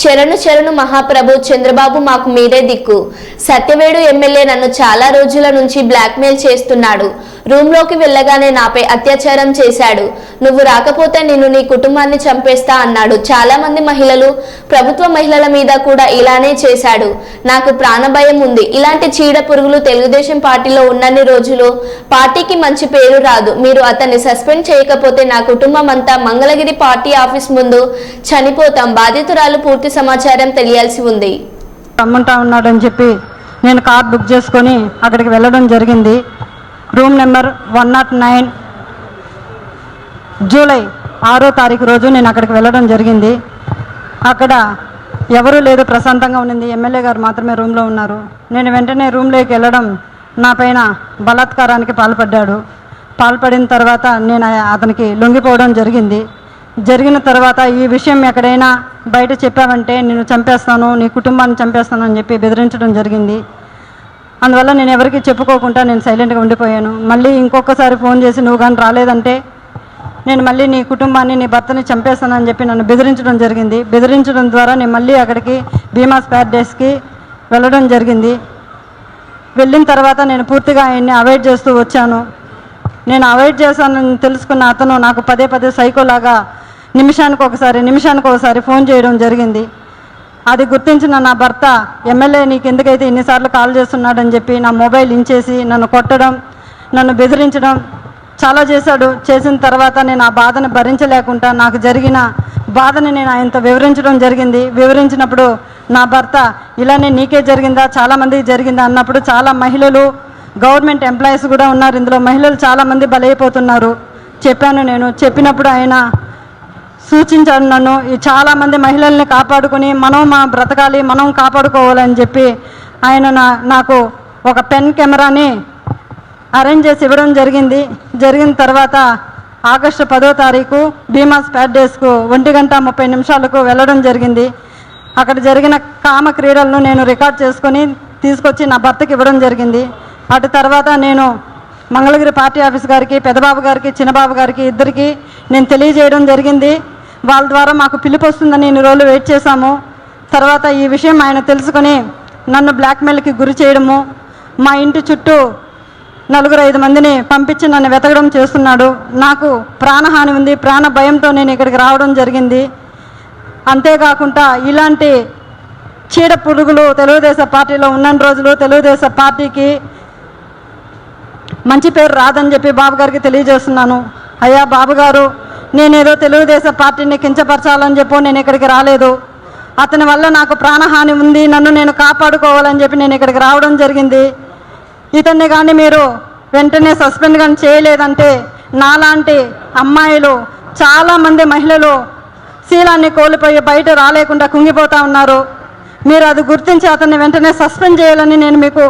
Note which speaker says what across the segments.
Speaker 1: శరణు శరణు మహాప్రభు చంద్రబాబు మాకు మీరే దిక్కు. సత్యవేడు ఎమ్మెల్యే నన్ను చాలా రోజుల నుంచి బ్లాక్మెయిల్ చేస్తున్నాడు. రూమ్లోకి వెళ్ళగానే నాపై అత్యాచారం చేశాడు. నువ్వు రాకపోతే నేను నీ కుటుంబాన్ని చంపేస్తా అన్నాడు. చాలా మంది మహిళలు ప్రభుత్వ మహిళల మీద కూడా ఇలానే చేశాడు. నాకు ప్రాణభయం ఉంది. ఇలాంటి చీడ పురుగులు తెలుగుదేశం పార్టీలో ఉన్నన్ని రోజులు పార్టీకి మంచి పేరు రాదు. మీరు అతన్ని సస్పెండ్ చేయకపోతే నా కుటుంబం అంతా మంగళగిరి పార్టీ ఆఫీస్ ముందు చనిపోతాం. బాధితురాలు పూర్తి సమాచారం తెలియాల్సి ఉంది.
Speaker 2: రమ్మంటా ఉన్నాడని చెప్పి నేను కార్ బుక్ చేసుకొని అక్కడికి వెళ్ళడం జరిగింది. Room number one nought nine July ఆరో తారీఖు రోజు నేను అక్కడికి వెళ్ళడం జరిగింది. అక్కడ ఎవరూ లేదు ప్రశాంతంగా ఉన్నింది. ఎమ్మెల్యే గారు మాత్రమే రూమ్లో ఉన్నారు. నేను వెంటనే రూమ్లోకి వెళ్ళడం నా పైన బలాత్కారానికి పాల్పడ్డాడు. పాల్పడిన తర్వాత నేను అతనికి లొంగిపోవడం జరిగింది. జరిగిన తర్వాత ఈ విషయం ఎక్కడైనా బయట చెప్పావంటే నేను చంపేస్తాను నీ కుటుంబాన్ని చంపేస్తాను అని చెప్పి బెదిరించడం జరిగింది. అందువల్ల నేను ఎవరికి చెప్పుకోకుండా నేను సైలెంట్గా ఉండిపోయాను. మళ్ళీ ఇంకొకసారి ఫోన్ చేసి నువ్వు కానీ రాలేదంటే నేను మళ్ళీ నీ కుటుంబాన్ని నీ భర్తని చంపేస్తానని చెప్పి నన్ను బెదిరించడం జరిగింది. బెదిరించడం ద్వారా నేను మళ్ళీ అక్కడికి భీమా స్పేర్ డేస్కి వెళ్ళడం జరిగింది. వెళ్ళిన తర్వాత నేను పూర్తిగా ఆయన్ని అవాయిడ్ చేస్తూ వచ్చాను. నేను అవాయిడ్ చేశానని తెలుసుకున్న అతను నాకు పదే పదే సైకోలాగా నిమిషానికి ఒకసారి నిమిషానికి ఒకసారి ఫోన్ చేయడం జరిగింది. అది గుర్తించిన నా భర్త ఎమ్మెల్యే నీకు ఎందుకైతే ఇన్నిసార్లు కాల్ చేస్తున్నాడని చెప్పి నా మొబైల్ ఇంచేసి నన్ను కొట్టడం నన్ను బెదిరించడం చాలా చేశాడు. చేసిన తర్వాత నేను ఆ బాధను భరించలేకుండా నాకు జరిగిన బాధని నేను ఆయనతో వివరించడం జరిగింది. వివరించినప్పుడు నా భర్త ఇలానే నీకే జరిగిందా? చాలామందికి జరిగిందా? అన్నప్పుడు చాలా మహిళలు గవర్నమెంట్ ఎంప్లాయీస్ కూడా ఉన్నారు. ఇందులో మహిళలు చాలామంది బలైపోతున్నారు. చెప్పాను నేను. చెప్పినప్పుడు ఆయన సూచించాడు నన్ను ఈ చాలా మంది మహిళల్ని కాపాడుకొని మనం మా బ్రతకాలి మనం కాపాడుకోవాలని చెప్పి ఆయన నా నాకు ఒక పెన్ కెమెరాని అరేంజ్ చేసి ఇవ్వడం జరిగింది. జరిగిన తర్వాత ఆగస్టు పదో తారీఖు భీమా స్పాట్ డేస్కు ఒంటి గంట ముప్పై నిమిషాలకు వెళ్ళడం జరిగింది. అక్కడ జరిగిన కామ క్రీడలను నేను రికార్డ్ చేసుకొని తీసుకొచ్చి నా భర్తకి ఇవ్వడం జరిగింది. అటు తర్వాత నేను మంగళగిరి పార్టీ ఆఫీస్ గారికి పెదబాబు గారికి చిన్నబాబు గారికి ఇద్దరికి నేను తెలియజేయడం జరిగింది. వాళ్ళ ద్వారా మాకు పిలుపు వస్తుందని ఇన్ని రోజులు వెయిట్ చేశాము. తర్వాత ఈ విషయం ఆయన తెలుసుకొని నన్ను బ్లాక్మెయిల్కి గురి చేయడము మా ఇంటి చుట్టూ నలుగురు ఐదు మందిని పంపించి నన్ను వెతకడం చేస్తున్నాడు. నాకు ప్రాణహాని ఉంది ప్రాణ భయంతో నేను ఇక్కడికి రావడం జరిగింది. అంతేకాకుండా ఇలాంటి చీడ పురుగులు తెలుగుదేశం పార్టీలో ఉన్న రోజులు తెలుగుదేశం పార్టీకి మంచి పేరు రాదని చెప్పి బాబు గారికి తెలియజేస్తున్నాను. అయ్యా బాబు గారు నేనేదో తెలుగుదేశం పార్టీని కించపరచాలని చెప్పి నేను ఇక్కడికి రాలేదు. అతని వల్ల నాకు ప్రాణహాని ఉంది నన్ను నేను కాపాడుకోవాలని చెప్పి నేను ఇక్కడికి రావడం జరిగింది. ఇతన్ని కానీ మీరు వెంటనే సస్పెండ్ కానీ చేయలేదంటే నాలాంటి అమ్మాయిలు చాలామంది మహిళలు శీలాన్ని కోల్పోయి బయట రాలేకుండా కుంగిపోతా ఉన్నారు. మీరు అది గుర్తించి అతన్ని వెంటనే సస్పెండ్ చేయాలని నేను మీకు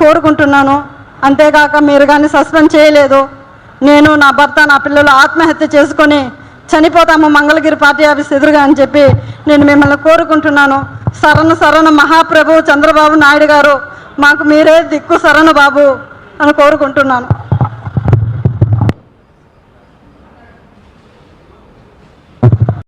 Speaker 2: కోరుకుంటున్నాను. అంతేగాక మీరు కానీ సస్పెండ్ చేయలేదు. నేను నా భర్త నా పిల్లలు ఆత్మహత్య చేసుకొని చనిపోతాము మంగళగిరి పార్టీ ఆఫీస్ ఎదురుగా అని చెప్పి నేను మిమ్మల్ని కోరుకుంటున్నాను. సరణ సరణ మహాప్రభు చంద్రబాబు నాయుడు గారు మాకు మీరే దిక్కు సరణ బాబు అని కోరుకుంటున్నాను.